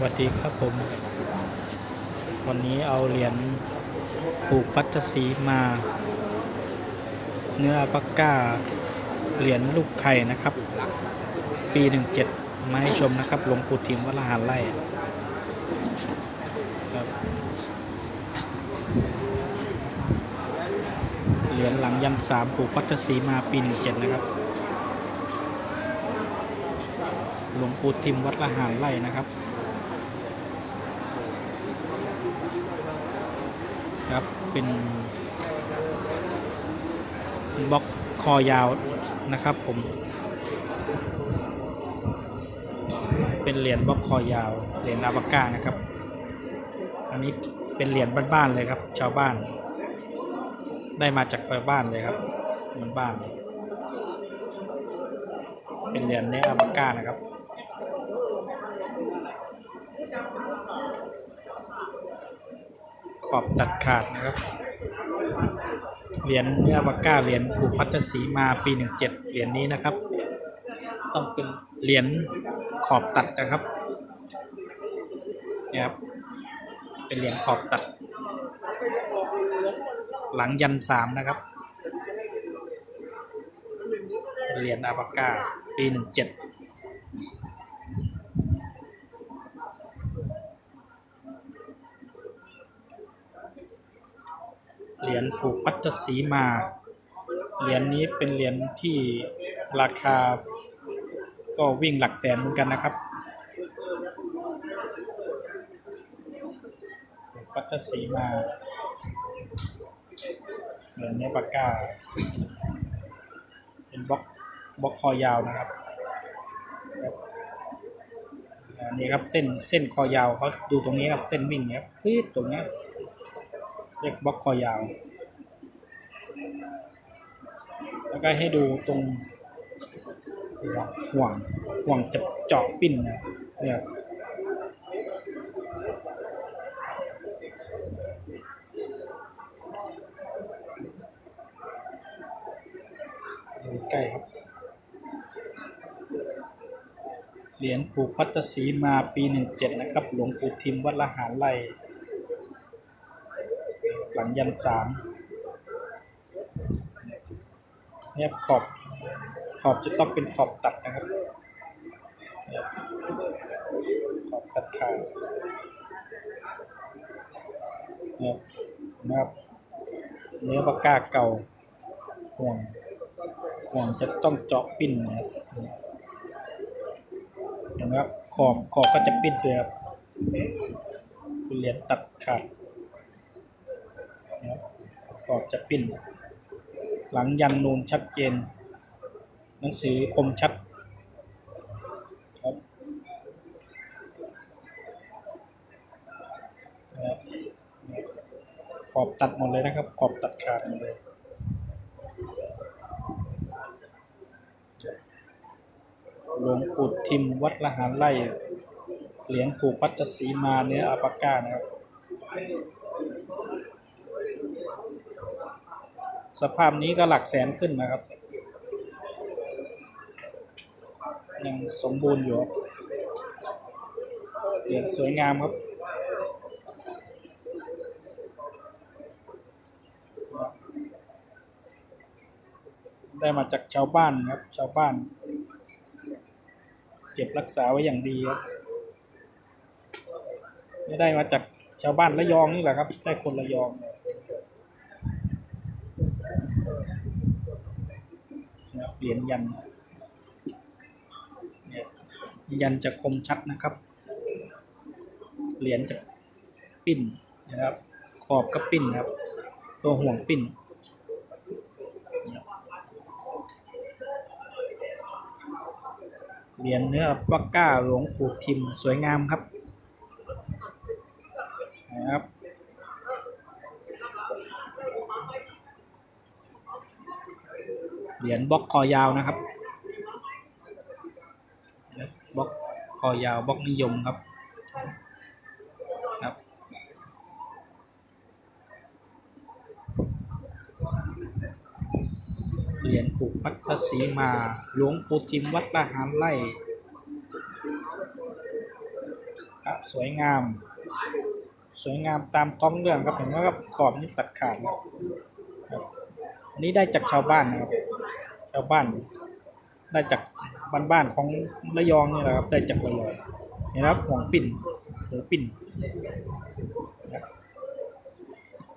วัสดีครับผม วันนี้เอาเหรียญผูกพัชสีมา เนื้ออัลปาก้า เหรียญลูกไข่นะครับ ปี17มาให้ชมนะครับหลวงปู่ทิมวัดละหารไร่ครับเหรียญหลังยันสามผูกพัชสีมาปี17นะครับหลวงปู่ทิมวัดละหารไร่นะครับ ครับเป็นบล็อกคอยาวนะครับผม เป็นเหรียญบล็อกคอยาว เหรียญอาบาก้านะครับ อันนี้เป็นเหรียญบ้านๆเลยครับ ชาวบ้าน ได้มาจากชาวบ้านเลยครับมันบ้านเป็นเหรียญเนอาบาก้านะครับ ขอบตัดขาดนะครับ เหรียญเนื้อปาก้าเหรียญผูกพัชสีมาปี17เหรียญนี้นะครับ ต้องเป็นเหรียญขอบตัดนะครับนี่ยครับเป็นเหรียญขอบตัด หลังยันสามนะครับเหรียญอาปาก้าปี17เห รียญผูกพัชสีมา เหรียญนี้เป็นเหรียญที่ราคาก็วิ่งหลักแสนเหมือนกันนะครับผูกพัชสีมา เหรียญนี้ปากกา เป็นบล็อกบล็อกคอยาวนะครับนนี้ครับเส้นเส้นคอยาวเขาดูตรงนี้ครับเส้นวิ่งเนี้ยคือตรงเนี้ย เรียกบล็อกคอยาว แล้วก็ให้ดูตรงห่วงห่วงจะเจาะปิ้นนะเนี่ยใกล้ครับเหรียญผูกพัชสีมาปี 17 นะครับ หลวงปู่ทิมวัดละหารไร่ หลังยันสามเนี่ยขอบขอบจะต้องเป็นขอบตัดนะครับขอบตัดขาดเนี่ยนะครับเนื้อปากกาเก่าห่วงห่วงจะต้องเจาะปิ้นนะครับเนไหมครับขอบขอบก็จะปิ้นด้วยครับเหรียญตัดขาด ขอบจะปิ้น หลังยันนูนชัดเจน หนังสือคมชัดครับขอบตัดหมดเลยนะครับ ขอบตัดขาดหมดเลยหลวงปู่ทิมวัดละหารไร่เหรียญผูกพัชสีมาเนื้ออาปาก้านะครับ สภาพนี้ก็หลักแสนขึ้นนะครับ ยังสมบูรณ์อยู่ครับเหรียญสวยงามครับได้มาจากชาวบ้านครับ ชาวบ้าน เก็บรักษาไว้อย่างดีครับไม่ได้มาจากชาวบ้านระยองนี่แหละครับ ได้คนระยองเลย เหรียญยันยันจะคมชัดนะครับ เหรียญจะปิ้นนะครับ ขอบก็ปิ้นครับ ตัวห่วงปิ้นเหรียญเนื้อปักก้าหลวงปู่ทิมสวยงามครับ เหรียญบล็อกคอยาวนะครับบล็อกคอยาวบล็อกนิยมครับครับเหรียญผูกพัทสีมาหลวงปู่ทิมวัดละหารไร่พระสวยงาม สวยงามตามท้องเรื่องครับเห็นว่าขอบนี่ตัดขาดครับอันนี้ได้จากชาวบ้านนะครับ ชาวบ้าน ได้จากบ้านบ้านๆของระยองนี่แหละครับ ได้จากระยองเห็นไหมครับห่วงปิ่นหรือปิ่น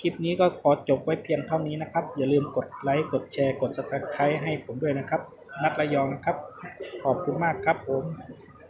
คลิปนี้ก็ขอจบไว้เพียงเท่านี้นะครับ อย่าลืมกดไลค์กดแชร์กด subscribe ให้ผมด้วยนะครับ นักระยองนะครับ ขอบคุณมากครับผม